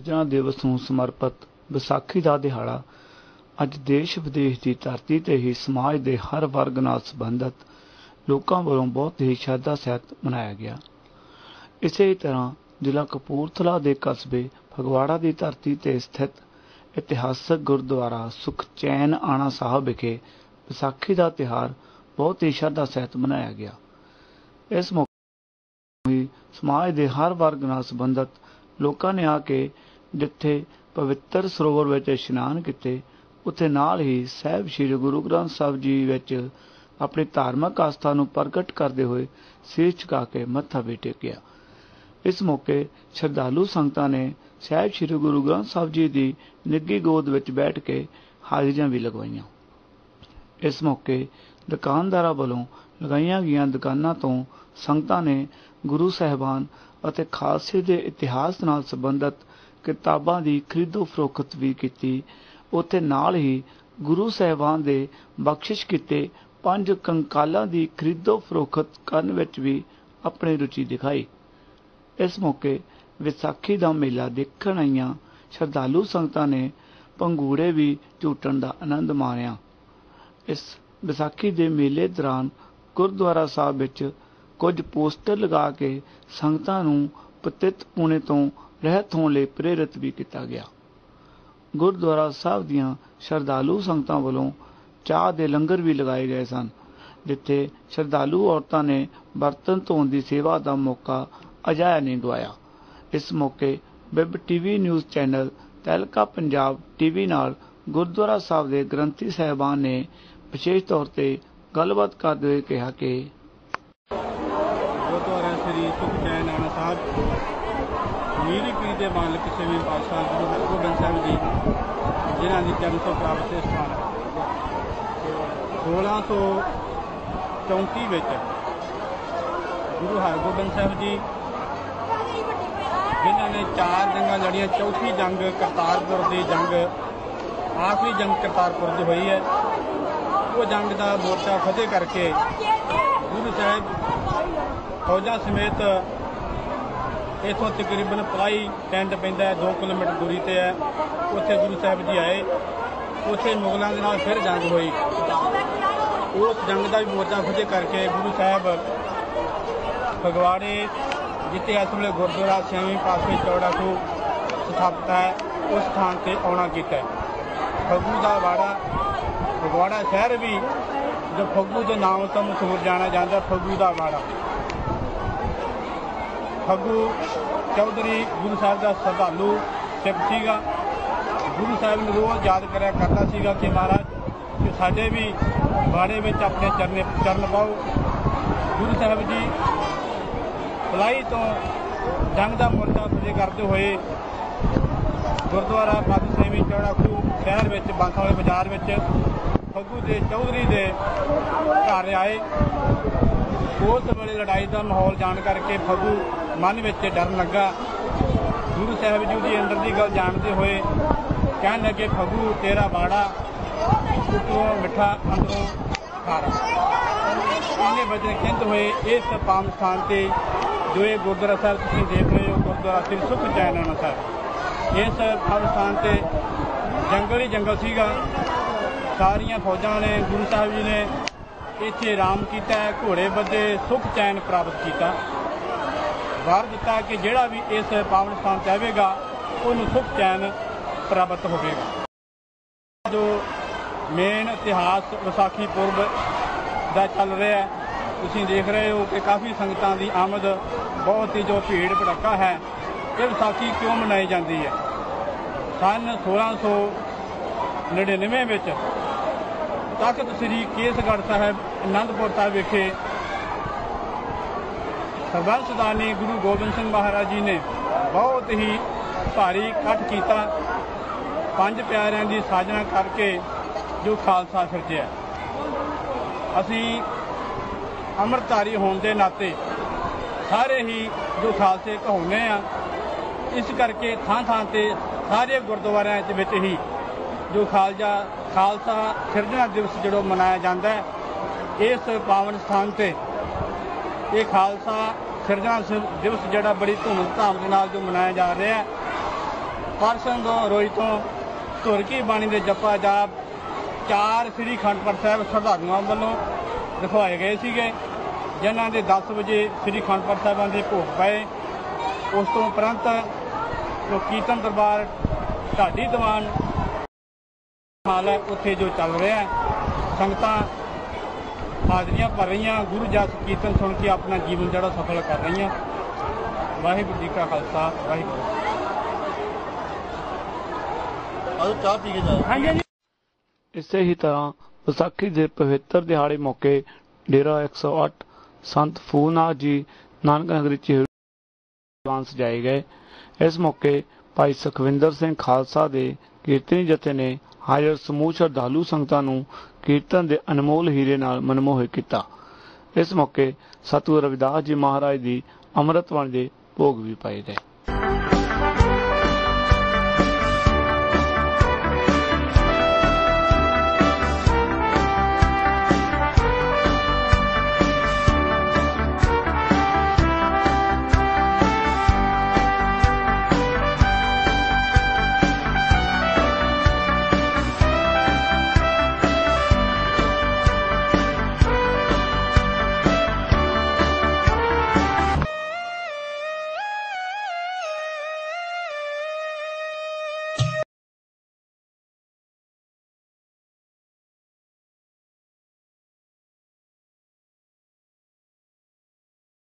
ਸਿਰਜਣਾ ਦਿਵਸ ਨੂੰ ਸਮਰਪਿਤ ਵਿਸਾਖੀ ਦਾ ਦਿਹਾੜਾ ਅੱਜ ਦੇਸ਼ ਵਿਦੇਸ਼ ਦੀ ਧਰਤੀ ਤੇ ਹੀ ਸਮਾਜ ਦੇ ਹਰ ਵਰਗ ਨਾਲ ਸੰਬੰਧਿਤ ਲੋਕਾਂ ਵੱਲੋਂ ਬਹੁਤ ਹੀ ਸ਼ਰਧਾ ਸਹਿਤ ਮਨਾਇਆ ਗਿਆ। ਇਸੇ ਤਰ੍ਹਾਂ ਜ਼ਿਲ੍ਹਾ ਕਪੂਰਥਲਾ ਦੇ ਕਸਬੇ ਫਗਵਾੜਾ ਦੀ ਧਰਤੀ ਤੇ ਸਥਿਤ ਇਤਿਹਾਸਕ ਗੁਰਦੁਆਰਾ ਸੁਖਚੈਨ ਆਣਾ ਸਾਹਿਬ ਵਿਖੇ ਵਿਸਾਖੀ ਦਾ ਤਿਹਾਰ ਬਹੁਤ ਹੀ ਸ਼ਰਧਾ ਸਹਿਤ ਮਨਾਇਆ ਗਿਆ। ਇਸ ਮੌਕੇ ਸਮਾਜ ਦੇ ਹਰ ਵਰਗ ਨਾਲ ਸੰਬੰਧਿਤ ਲੋਕਾਂ ਨੇ ਆ ਕੇ ਜਿੱਥੇ ਪਵਿੱਤਰ ਸਰੋਵਰ ਵਿੱਚ ਇਸ਼ਨਾਨ ਕੀਤੇ, ਉੱਥੇ ਨਾਲ ਹੀ ਸਾਹਿਬ ਸ੍ਰੀ ਗੁਰੂ ਗ੍ਰੰਥ ਸਾਹਿਬ ਜੀ ਵਿੱਚ ਆਪਣੀ ਧਾਰਮਿਕ ਆਸਥਾ ਨੂੰ ਪ੍ਰਗਟ ਕਰਦੇ ਹੋਏ ਸੀਸ ਝੁਕਾ ਕੇ ਮੱਥਾ ਵੀ ਟੇਕਿਆ। ਇਸ ਮੌਕੇ ਸ਼ਰਧਾਲੂ ਸੰਗਤਾਂ ਨੇ ਸਾਹਿਬ ਸ੍ਰੀ ਗੁਰੂ ਗ੍ਰੰਥ ਸਾਹਿਬ ਜੀ ਦੀ ਨਿੱਘੀ ਗੋਦ ਵਿੱਚ ਬੈਠ ਕੇ ਹਾਜ਼ਰੀਆਂ ਵੀ ਲਗਵਾਈਆਂ। ਇਸ ਮੌਕੇ ਦੁਕਾਨਦਾਰਾਂ ਵੱਲੋਂ ਲਗਾਈਆਂ ਗਈਆਂ ਦੁਕਾਨਾਂ ਤੋਂ ਸੰਗਤਾਂ ਨੇ ਗੁਰੂ ਸਾਹਿਬਾਨ ਅਤੇ ਖਾਲਸੇ ਦੇ ਇਤਿਹਾਸ ਨਾਲ ਸੰਬੰਧਿਤ ਕਿਤਾਬਾਂ ਦੀ ਖਰੀਦੋ ਫਰੋਖਤ ਵੀ ਕੀਤੀ। ਉੱਥੇ ਨਾਲ ਹੀ ਗੁਰੂ ਸਾਹਿਬਾਨ ਦੇ ਬਖਸ਼ਿਸ਼ ਕੀਤੇ ਪੰਜ ਕੰਕਾਲਾਂ ਦੀ ਖਰੀਦੋ ਫਰੋਖਤ ਕਰਨ ਵਿੱਚ ਵੀ ਆਪਣੀ ਰੁਚੀ ਦਿਖਾਈ। ਇਸ ਮੌਕੇ ਵਿਸਾਖੀ ਦਾ ਮੇਲਾ ਦੇਖਣ ਆਈਆਂ ਸ਼ਰਧਾਲੂ ਸੰਗਤਾਂ ਨੇ ਪੰਗੂੜੇ ਵੀ ਝੂਟਣ ਦਾ ਆਨੰਦ ਮਾਣਿਆ। ਇਸ ਵਿਸਾਖੀ ਦੇ ਮੇਲੇ ਦੌਰਾਨ ਗੁਰਦੁਆਰਾ ਸਾਹਿਬ ਵਿੱਚ ਕੁਝ ਪੋਸਟਰ ਲਗਾ ਕੇ ਸੰਗਤਾਂ ਨੂੰ ਪਤਿਤ ਪੁਣੇ ਤੋਂ ਰਹਿਤ ਹੋਣ ਲਈ ਪ੍ਰੇਰਿਤ ਵੀ ਕੀਤਾ ਗਿਆ। ਗੁਰਦੁਆਰਾ ਸਾਹਿਬ ਦੀਆਂ ਸ਼ਰਧਾਲੂ ਸੰਗਤਾਂ ਵੱਲੋਂ ਚਾਹ ਦੇ ਲੰਗਰ ਵੀ ਲਗਾਏ ਗਏ ਸਨ, ਜਿੱਥੇ ਸ਼ਰਧਾਲੂ ਔਰਤਾਂ ਨੇ ਬਰਤਨ ਧੋਣ ਦੀ ਸੇਵਾ ਦਾ ਮੌਕਾ ਅਜਾਇਆ ਨਹੀਂ ਗਵਾਇਆ ਇਸ ਮੌਕੇ ਬਿਬ TV news channel Tehelka Punjab TV ਨਾਲ ਗੁਰਦੁਆਰਾ ਸਾਹਿਬ ਦੇ ਗ੍ਰੰਥੀ ਸਾਹਿਬਾਨ ਨੇ ਵਿਸ਼ੇਸ਼ ਤੌਰ ਤੇ ਗੱਲਬਾਤ ਕਰਦੇ ਹੋਏ ਕਿਹਾ ਕਿ ਗੁਰਦੁਆਰਾ ਸ੍ਰੀ ਸੁਖਚੈਨ ਨਾਨਾ ਸਾਹਿਬ ਮੀਰੀ ਪੀਰ ਦੇ ਮਾਲਕ ਛੇਵੇਂ ਪਾਤਸ਼ਾਹ ਗੁਰੂ ਹਰਗੋਬਿੰਦ ਸਾਹਿਬ ਜੀ, ਜਿਨ੍ਹਾਂ ਦੀ ਚਰਨ ਤੋਂ ਪ੍ਰਾਪਤ ਇਹ ਸਥਾਨ ਹੈ। 1634 ਵਿੱਚ ਗੁਰੂ ਹਰਗੋਬਿੰਦ ਸਾਹਿਬ ਜੀ, ਜਿਨ੍ਹਾਂ ਨੇ ਚਾਰ ਜੰਗਾਂ ਲੜੀਆਂ, ਚੌਥੀ ਜੰਗ ਕਰਤਾਰਪੁਰ ਦੀ ਜੰਗ, ਆਖਰੀ ਜੰਗ ਕਰਤਾਰਪੁਰ ਦੀ ਹੋਈ ਹੈ। ਉਹ ਜੰਗ ਦਾ ਮੋਰਚਾ ਫਤਿਹ ਕਰਕੇ ਗੁਰੂ ਸਾਹਿਬ ਫੌਜਾਂ ਸਮੇਤ ਇਥੋਂ ਤਕਰੀਬਨ ਪਲਾਈ ਟੈਂਟ ਪੈਂਦਾ ਹੈ 2 ਕਿਲੋਮੀਟਰ ਦੂਰੀ ਤੇ ਹੈ। ਉੱਥੇ ਗੁਰੂ ਸਾਹਿਬ ਜੀ ਆਏ। ਉੱਥੇ ਮੁਗਲਾਂ ਦੇ ਨਾਲ ਫਿਰ ਜੰਗ ਹੋਈ। ਉਸ ਜੰਗ ਦਾ ਵੀ ਮੋਰਚਾ ਫਤਿਹ ਕਰਕੇ ਗੁਰੂ ਸਾਹਿਬ ਫਗਵਾੜੇ ਜਿੱਥੇ ਇਸ ਵੇਲੇ ਗੁਰਦੁਆਰਾ ਛੇਵੀਂ ਪਾਸੇ ਚੌੜਾ ਖੂਹ ਸਥਾਪਿਤ ਹੈ, ਉਸ ਸਥਾਨ ਤੇ ਆਉਣਾ ਕੀਤਾ ਹੈ। ਫਗੂ ਦਾ ਵਾੜਾ, ਫਗਵਾੜਾ ਸ਼ਹਿਰ ਵੀ, ਜੋ ਫਗੂ ਦੇ ਨਾਮ ਤੋਂ ਮਸ਼ਹੂਰ ਜਾਣਿਆ ਜਾਂਦਾ ਫਗੂ ਦਾ ਵਾੜਾ। ਫੱਗੂ ਚੌਧਰੀ ਗੁਰੂ ਸਾਹਿਬ ਦਾ ਸ਼ਰਧਾਲੂ ਸਿੱਖ ਸੀਗਾ। ਗੁਰੂ ਸਾਹਿਬ ਨੂੰ ਰੋਜ਼ ਯਾਦ ਕਰਿਆ ਕਰਦਾ ਸੀਗਾ ਕਿ ਮਹਾਰਾਜ, ਕਿ ਸਾਡੇ ਵੀ ਬਾੜੇ ਵਿੱਚ ਆਪਣੇ ਚਰਨੇ, ਚਰਨ ਪਾਓ। ਗੁਰੂ ਸਾਹਿਬ ਜੀ ਭਲਾਈ ਤੋਂ ਜੰਗ ਦਾ ਮੋਰਚਾ ਫਤਿਹ ਕਰਦੇ ਹੋਏ ਗੁਰਦੁਆਰਾ ਪਦ ਸੇਵੀ ਚੌੜਾ ਖੂਹ ਸ਼ਹਿਰ ਵਿੱਚ ਬਾਂਸਾ ਵਾਲੇ ਬਾਜ਼ਾਰ ਵਿੱਚ ਫੱਗੂ ਦੇ ਚੌਧਰੀ ਦੇ ਘਰ ਆਏ। ਉਸ ਵੇਲੇ ਲੜਾਈ ਦਾ ਮਾਹੌਲ ਜਾਣ ਕਰਕੇ ਫੱਗੂ ਮਨ ਵਿੱਚ ਡਰਨ ਲੱਗਾ। ਗੁਰੂ ਸਾਹਿਬ ਜੀ ਦੀ ਅੰਦਰ ਦੀ ਗੱਲ ਜਾਣਦੇ ਹੋਏ ਕਹਿਣ ਲੱਗੇ, ਫੱਗੂ, ਤੇਰਾ ਬਾੜਾ ਉੱਪਰੋਂ ਮਿੱਠਾ, ਅੰਦਰੋਂ ਖਾਰਾ। ਇਹਨੇ ਵਚਨ ਕਹਿੰਦੇ ਹੋਏ, ਇਸ ਪਾਮ ਸਥਾਨ ਤੇ ਜੋ ਇਹ ਗੁਰਦੁਆਰਾ ਸਾਹਿਬ ਤੁਸੀਂ ਦੇਖ ਰਹੇ ਹੋ, ਗੁਰਦੁਆਰਾ ਸ੍ਰੀ ਸੁਖ ਚੈਨਾਨਾ ਸਾਹਿਬ। ਇਸ ਪਾਮ ਸਥਾਨ ਤੇ ਜੰਗਲ ਹੀ ਜੰਗਲ ਸੀਗਾ। ਸਾਰੀਆਂ ਫੌਜਾਂ ਨੇ ਗੁਰੂ ਸਾਹਿਬ ਜੀ ਨੇ ਇੱਥੇ ਆਰਾਮ ਕੀਤਾ ਘੋੜੇ ਬੱਦੇ ਸੁਖ ਚੈਨ ਪ੍ਰਾਪਤ ਕੀਤਾ। ਵਾਰ ਦਿੱਤਾ ਕਿ ਜਿਹੜਾ ਵੀ ਇਸ ਪਾਵਨ ਸਥਾਨ ਤੇ ਆਵੇਗਾ, ਉਹਨੂੰ ਸੁਖ ਚੈਨ ਪ੍ਰਾਪਤ ਹੋਵੇਗਾ। ਜੋ ਮੇਨ ਇਤਿਹਾਸ ਵਿਸਾਖੀ ਪੁਰਬ ਦਾ ਚੱਲ ਰਿਹਾ ਹੈ, ਤੁਸੀਂ ਦੇਖ ਰਹੇ ਹੋ ਕਿ ਕਾਫੀ ਸੰਗਤਾਂ ਦੀ ਆਮਦ ਬਹੁਤ ਹੀ ਜੋ ਭੀੜ ਭੜੱਕਾ ਹੈ, ਇਹ ਵਿਸਾਖੀ ਕਿਉਂ ਮਨਾਈ ਜਾਂਦੀ ਹੈ? ਸਨ 1699 ਵਿੱਚ ਤਖਤ ਸ੍ਰੀ ਕੇਸਗੜ੍ਹ ਸਾਹਿਬ ਅਨੰਦਪੁਰ ਸਾਹਿਬ ਵਿਖੇ? ਸਰਬੰਸ ਦਾਨੀ ਗੁਰੂ ਗੋਬਿੰਦ ਸਿੰਘ ਮਹਾਰਾਜ ਜੀ ਨੇ ਬਹੁਤ ਹੀ ਭਾਰੀ ਇਕੱਠ ਕੀਤਾ। ਪੰਜ ਪਿਆਰਿਆਂ ਦੀ ਸਾਜਨਾ ਕਰਕੇ ਜੋ ਖਾਲਸਾ ਸਿਰਜਿਆ। ਅਸੀਂ ਅੰਮ੍ਰਿਤਧਾਰੀ ਹੋਣ ਦੇ ਨਾਤੇ ਸਾਰੇ ਹੀ ਜੋ ਖਾਲਸੇ ਕਹਾਉਂਦੇ ਆ, ਇਸ ਕਰਕੇ ਥਾਂ ਥਾਂ ਤੇ ਸਾਰੇ ਗੁਰਦੁਆਰਿਆਂ ਦੇ ਵਿੱਚ ਹੀ ਜੋ ਖਾਲਸਾ ਖਾਲਸਾ ਸਿਰਜਣਾ ਦਿਵਸ ਜਿਹੜਾ ਮਨਾਇਆ ਜਾਂਦਾ ਹੈ, ਇਸ ਪਾਵਨ ਸਥਾਨ ਤੇ ਇਹ ਖਾਲਸਾ ਸਿਰਜਣਾ ਦਿਵਸ ਜਿਹੜਾ ਬੜੀ ਧੂਮ-ਧਾਮ ਦੇ ਨਾਲ ਜੋ ਮਨਾਇਆ ਜਾ ਰਿਹਾ ਹੈ। ਪਰਸੋਂ ਤੋਂ ਰੋਜ਼ ਤੋਂ ਧੁਰ ਕੀ ਬਾਣੀ ਦੇ ਜਪਾ ਜਾਪ ਚਾਰ ਸ੍ਰੀ ਖੰਡ ਸਾਹਿਬ ਸ਼ਰਧਾਲੂਆਂ ਵੱਲੋਂ ਦਿਖਾਏ ਗਏ ਸੀਗੇ, ਜਿਨ੍ਹਾਂ ਦੇ 10 ਵਜੇ ਸ੍ਰੀ ਖੰਡ ਸਾਹਿਬਾਂ ਦੇ ਭੋਗ ਪਏ। ਉਸ ਤੋਂ ਉਪਰੰਤ ਜੋ ਕੀਰਤਨ ਦਰਬਾਰ, ਢਾਡੀ ਦੀਵਾਨ ਹਾਲ ਹੈ, ਉੱਥੇ ਜੋ ਚੱਲ ਰਿਹਾ ਹੈ, ਸੰਗਤਾਂ ਹਾਜ਼ਰੀਆਂ ਭਰ ਰਹੀਆਂ, ਗੁਰੂ ਜਸ ਕੀਰਤਨ ਸੁਣ ਕੇ ਆਪਣਾ ਜੀਵਨ ਜਿਹੜਾ ਸਫਲ ਕਰ ਰਹੀਆਂ। ਵਾਹਿਗੁਰੂ ਜੀ ਕਾ ਖਾਲਸਾ, ਵਾਹਿਗੁਰੂ ਆਜੋ ਚਾਹ ਪੀ ਕੇ ਜਾਓ। ਹਾਂਜੀ ਇਸੇ ਹੀ ਤਰ੍ਹਾਂ ਵਿਸਾਖੀ ਦੇ ਪਵਿੱਤਰ ਦਿਹਾੜੇ ਮੌਕੇ ਡੇਰਾ 108 ਸੰਤ ਫੂਨਾ ਜੀ, ਨਾਨਕ ਨਗਰੀ ਚ ਦੀਵਾਨ ਸਜਾਏ ਗਏ। ਇਸ ਮੌਕੇ ਭਾਈ ਸੁਖਵਿੰਦਰ ਸਿੰਘ ਖਾਲਸਾ ਦੇ ਕੀਰਤਨੀ ਜਥੇ ਨੇ ਹਾਜ਼ਰ ਸਮੂਹ ਸ਼ਰਧਾਲੂ ਸੰਗਤਾਂ ਨੂੰ ਕੀਰਤਨ ਦੇ ਅਨਮੋਲ ਹੀਰੇ ਨਾਲ ਮਨਮੋਹਿਤ ਕੀਤਾ। ਇਸ ਮੌਕੇ ਸਤਿਗੁਰੂ ਰਵਿਦਾਸ ਜੀ ਮਹਾਰਾਜ ਦੀ ਅੰਮ੍ਰਿਤ ਬਾਣੀ ਦੇ ਭੋਗ ਵੀ ਪਾਏ ਗਏ।